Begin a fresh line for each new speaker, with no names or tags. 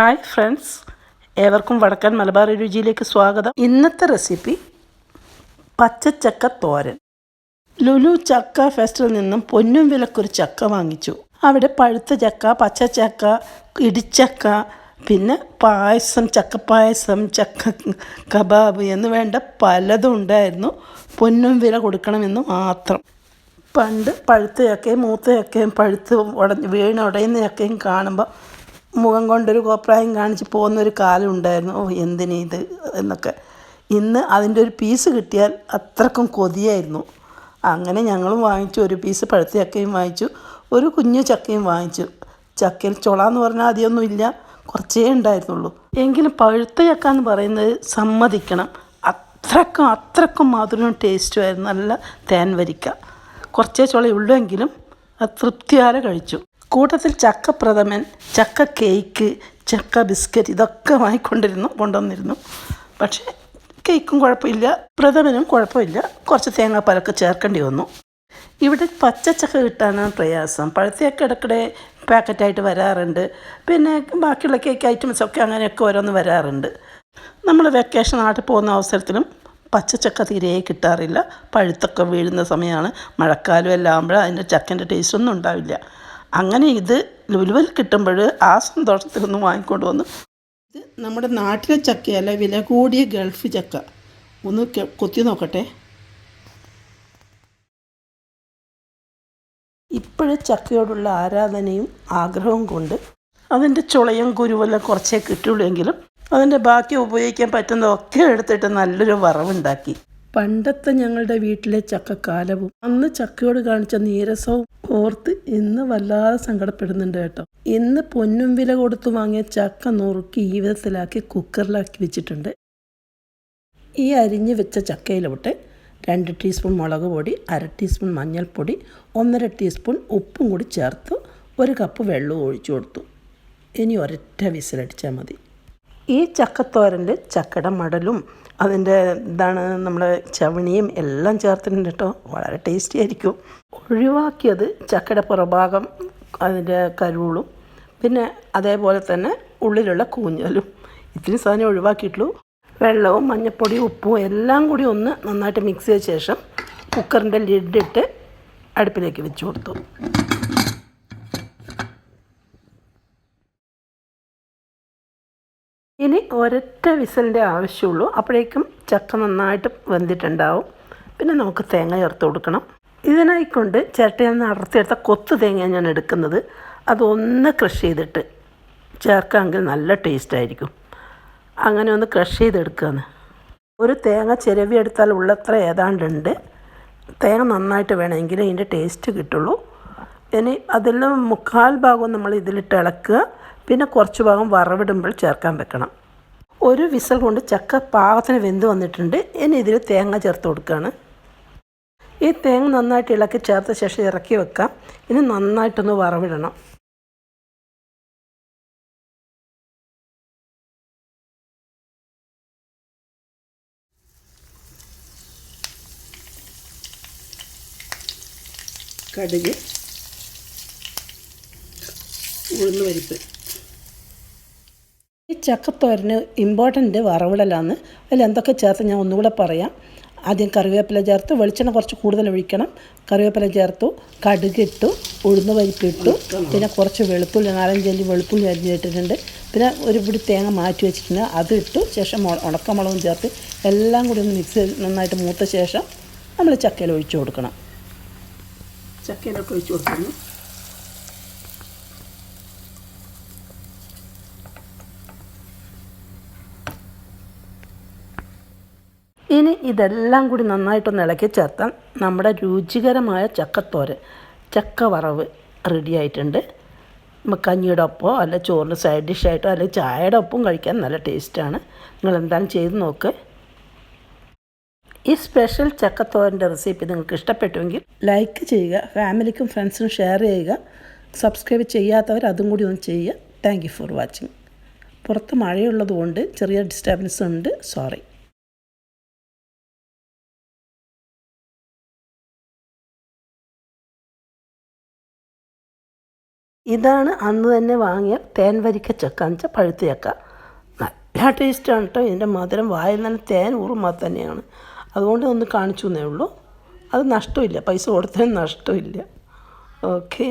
Hi friends ഏവർക്കും വടക്കൻ മലബാർ രുചിയിലേക്ക് സ്വാഗതം. ഇന്നത്തെ റെസിപ്പി പച്ചച്ചക്ക തോരൻ. ലുലു ചക്ക ഫെസ്റ്റിൽ നിന്നും പൊന്നും വിലക്കൊരു ചക്ക വാങ്ങിച്ചു. അവിടെ പഴുത്ത ചക്ക പച്ചച്ചക്ക ഇടിച്ചക്ക പിന്നെ പായസം ചക്കപ്പായസം ചക്ക കബാബ് എന്ന് വേണ്ട പലതും ഉണ്ടായിരുന്നു. പൊന്നും വില കൊടുക്കണമെന്ന് മാത്രം. പണ്ട് പഴുത്ത ചക്കയും മൂത്ത ചക്കയും പഴുത്ത് ഉടഞ്ഞ് വീണ് ഉടയുന്ന ചക്കയും കാണുമ്പോൾ മുഖം കൊണ്ടൊരു കോപ്രായം കാണിച്ച് പോകുന്നൊരു കാലം ഉണ്ടായിരുന്നു ഓ എന്തിനീ ഇത് എന്നൊക്കെ. ഇന്ന് അതിന്റെ ഒരു പീസ് കിട്ടിയാൽ അത്രക്കും കൊതിയായിരുന്നു. അങ്ങനെ ഞങ്ങളും വാങ്ങിച്ചു ഒരു പീസ് പഴുത്ത ചക്കയും വാങ്ങിച്ചു ഒരു കുഞ്ഞു ചക്കയും വാങ്ങിച്ചു. ചക്കയിൽ ചുള എന്ന് പറഞ്ഞാൽ അധികമൊന്നും ഇല്ല കുറച്ചേ ഉണ്ടായിരുന്നുള്ളൂ. എങ്കിലും പഴുത്ത ചക്ക എന്ന് പറയുന്നത് സമ്മതിക്കണം. അത്രക്കും അത്രക്കും മധുരവും ടേസ്റ്റുമായിരുന്നു നല്ല തേൻ വരിക്ക. കുറച്ചേ ചുളയുള്ളൂ എങ്കിലും അത് തൃപ്തിയാലെ കഴിച്ചു. കൂട്ടത്തിൽ ചക്ക പ്രഥമൻ ചക്ക കേക്ക് ചക്ക ബിസ്ക്കറ്റ് ഇതൊക്കെ വാങ്ങിക്കൊണ്ടിരുന്നു കൊണ്ടുവന്നിരുന്നു. പക്ഷേ കേക്കും കുഴപ്പമില്ല പ്രഥമനും കുഴപ്പമില്ല. കുറച്ച് തേങ്ങാപ്പാലൊക്കെ ചേർക്കേണ്ടി വന്നു. ഇവിടെ പച്ചച്ചക്ക കിട്ടാനാണ് പ്രയാസം. പഴുത്തയൊക്കെ ഇടയ്ക്കിടെ പാക്കറ്റായിട്ട് വരാറുണ്ട്. പിന്നെ ബാക്കിയുള്ള കേക്ക് ഐറ്റംസൊക്കെ അങ്ങനെയൊക്കെ ഓരോന്ന് വരാറുണ്ട്. നമ്മൾ വെക്കേഷൻ നാട്ടിൽ പോകുന്ന അവസരത്തിലും പച്ചച്ചക്ക തീരെ കിട്ടാറില്ല. പഴുത്തൊക്കെ വീഴുന്ന സമയമാണ്. മഴക്കാലം എല്ലാം ആകുമ്പോൾ അതിന്റെ ചക്കന്റെ ടേസ്റ്റ് ഒന്നും ഉണ്ടാവില്ല. അങ്ങനെ ഇത് ലുലുവൽ കിട്ടുമ്പോൾ ആ സന്തോഷത്തിൽ ഒന്ന് വാങ്ങിക്കൊണ്ട് വന്നു. ഇത് നമ്മുടെ നാട്ടിലെ ചക്കയല്ല വില കൂടിയ ഗൾഫ് ചക്ക. ഒന്ന് കൊത്തി നോക്കട്ടെ. ഇപ്പോഴും ചക്കയോടുള്ള ആരാധനയും ആഗ്രഹവും കൊണ്ട് അതിന്റെ ചുളയും കുരുവെല്ലാം കുറച്ചേ കിട്ടുള്ളൂ എങ്കിലും അതിന്റെ ബാക്കി ഉപയോഗിക്കാൻ പറ്റുന്നതൊക്കെ എടുത്തിട്ട് നല്ലൊരു വറവുണ്ടാക്കി. പണ്ടത്തെ ഞങ്ങളുടെ വീട്ടിലെ ചക്കക്കാലവും അന്ന് ചക്കയോട് കാണിച്ച നീരസവും ഓർത്ത് ഇന്ന് വല്ലാതെ സങ്കടപ്പെടുന്നുണ്ട് കേട്ടോ. ഇന്ന് പൊന്നും വില കൊടുത്ത് വാങ്ങിയ ചക്ക നുറുക്കി ഈ വിധത്തിലാക്കി കുക്കറിലാക്കി വെച്ചിട്ടുണ്ട്. ഈ അരിഞ്ഞ് വെച്ച ചക്കയിലോട്ട് രണ്ട് ടീസ്പൂൺ മുളക് പൊടി അര ടീസ്പൂൺ മഞ്ഞൾപ്പൊടി ഒന്നര ടീസ്പൂൺ ഉപ്പും കൂടി ചേർത്ത്. ഒരു കപ്പ് വെള്ളവും ഒഴിച്ചു കൊടുത്തു. ഇനി ഒരൊറ്റ വിസിലടിച്ചാൽ മതി. ഈ ചക്കത്തോരന്റെ ചക്കട മടലും അതിന്റെ ഇതാണ് നമ്മൾ ചവണിയും എല്ലാം ചേർത്തിട്ടുണ്ട് കേട്ടോ. വളരെ ടേസ്റ്റി ആയിരിക്കും. ഒഴിവാക്കിയത് ചക്കട പുറഭാഗം അതിന്റെ കരുളും പിന്നെ അതേപോലെ തന്നെ ഉള്ളിലുള്ള കൂഞ്ഞലും. ഇത്രയും സാധനം ഒഴിവാക്കിയിട്ടുള്ളൂ. വെള്ളവും മഞ്ഞൾപ്പൊടിയും ഉപ്പും എല്ലാം കൂടി ഒന്ന് നന്നായിട്ട് മിക്സ് ചെയ്ത ശേഷം കുക്കറിന്റെ ലിഡിട്ട് അടുപ്പിലേക്ക് വെച്ച് കൊടുത്തു. ഇനി ഒരൊറ്റ വിസലിന്റെ ആവശ്യമുള്ളൂ. അപ്പോഴേക്കും ചക്ക നന്നായിട്ട് വെന്തിട്ടുണ്ടാവും. പിന്നെ നമുക്ക് തേങ്ങ ചേർത്ത് കൊടുക്കണം. ഇതിനായിക്കൊണ്ട് ചിരട്ടയിൽ നിന്ന് അടർത്തിയെടുത്ത കൊത്തു തേങ്ങ ഞാൻ എടുക്കുന്നത്. അതൊന്ന് ക്രഷ് ചെയ്തിട്ട് ചേർക്കാമെങ്കിൽ നല്ല ടേസ്റ്റ് ആയിരിക്കും. അങ്ങനെ ഒന്ന് ക്രഷ് ചെയ്തെടുക്കുകയാണ് ഒരു തേങ്ങ ചിരവി എടുത്താൽ ഉള്ളത്ര ഏതാണ്ടുണ്ട്. തേങ്ങ നന്നായിട്ട് വേണമെങ്കിൽ ഇതിന്റെ ടേസ്റ്റ് കിട്ടുള്ളൂ. ഇനി അതിൽ മുക്കാൽ ഭാഗം നമ്മൾ ഇതിലിട്ട് ഇളക്കുക. പിന്നെ കുറച്ച് ഭാഗം വറവിടുമ്പോൾ ചേർക്കാൻ വെക്കണം. ഒരു വിസൽ കൊണ്ട് ചക്ക പാകത്തിന് വെന്ത് വന്നിട്ടുണ്ട്. ഇനി ഇതിൽ തേങ്ങ ചേർത്ത് കൊടുക്കുകയാണ് ഈ തേങ്ങ നന്നായിട്ട് ഇളക്കി ചേർത്ത ശേഷം ഇറക്കി വെക്കാം. ഇനി നന്നായിട്ടൊന്ന് വറവിടണം. കടുക് ഉഴുന്ന് പരിപ്പ്. ഈ ചക്കത്തോരന് ഇമ്പോർട്ടന്റ് വറവിടലാണ് അതിൽ എന്തൊക്കെ ചേർത്ത് ഞാൻ ഒന്നുകൂടെ പറയാം. ആദ്യം കറിവേപ്പില ചേർത്ത് വെളിച്ചെണ്ണ കുറച്ച് കൂടുതൽ ഒഴിക്കണം. കറിവേപ്പില ചേർത്തു കടുകിട്ടു ഉഴുന്ന് പരിപ്പിട്ടു പിന്നെ കുറച്ച് വെളുത്തുള്ളി നാലഞ്ചല്ലി വെളുത്തുള്ളി അരിഞ്ഞിട്ടിട്ടുണ്ട് പിന്നെ ഒരു പിടി തേങ്ങ മാറ്റി വെച്ചിട്ടുണ്ട്. അത് ഇട്ടു ശേഷം ഉണക്കമുളകും ചേർത്ത് എല്ലാം കൂടി ഒന്ന് മിക്സ് ചെയ്ത് നന്നായിട്ട് മൂത്ത ശേഷം നമ്മൾ ചക്കയിൽ ഒഴിച്ചു കൊടുക്കണം. ചക്കയിലൊക്കെ ഒഴിച്ചു കൊടുക്കുന്നു. ഇനി ഇതെല്ലാം കൂടി നന്നായിട്ടൊന്ന് ഇളക്കി ചേർത്താൽ നമ്മുടെ രുചികരമായ ചക്കത്തോരൻ ചക്ക വറവ് റെഡി ആയിട്ടുണ്ട്. നമുക്ക് കഞ്ഞിയുടെ ഒപ്പമോ അല്ല ചോറിന് സൈഡ് ഡിഷായിട്ടോ അല്ലെങ്കിൽ ചായയുടെ ഒപ്പം കഴിക്കാൻ നല്ല ടേസ്റ്റാണ് നിങ്ങൾ എന്താണ് ചെയ്ത് നോക്ക്. ഈ സ്പെഷ്യൽ ചക്കത്തോരന്റെ റെസിപ്പി നിങ്ങൾക്ക് ഇഷ്ടപ്പെട്ടുവെങ്കിൽ ലൈക്ക് ചെയ്യുക ഫാമിലിക്കും ഫ്രണ്ട്സിനും ഷെയർ ചെയ്യുക സബ്സ്ക്രൈബ് ചെയ്യാത്തവർ അതും കൂടി ഒന്ന് ചെയ്യുക. താങ്ക് ഫോർ വാച്ചിങ് പുറത്ത് മഴയുള്ളതുകൊണ്ട് ചെറിയ ഡിസ്റ്റർബൻസ് ഉണ്ട്. സോറി ഇതാണ് അന്ന് തന്നെ വാങ്ങിയ തേൻ വരിക്ക ചക്ക എന്ന് വെച്ചാൽ പഴുത്ത ചക്ക. നല്ല ടേസ്റ്റാണ് കേട്ടോ ഇതിന്റെ മധുരം വായിൽ തന്നെ തേൻ ഊറുമ്പോൾ തന്നെയാണ്. അതുകൊണ്ട് ഒന്ന് കാണിച്ചു എന്നേ ഉള്ളൂ. അത് നഷ്ടമില്ല. പൈസ കൊടുത്തതിന് നഷ്ടമില്ല. ഓക്കെ.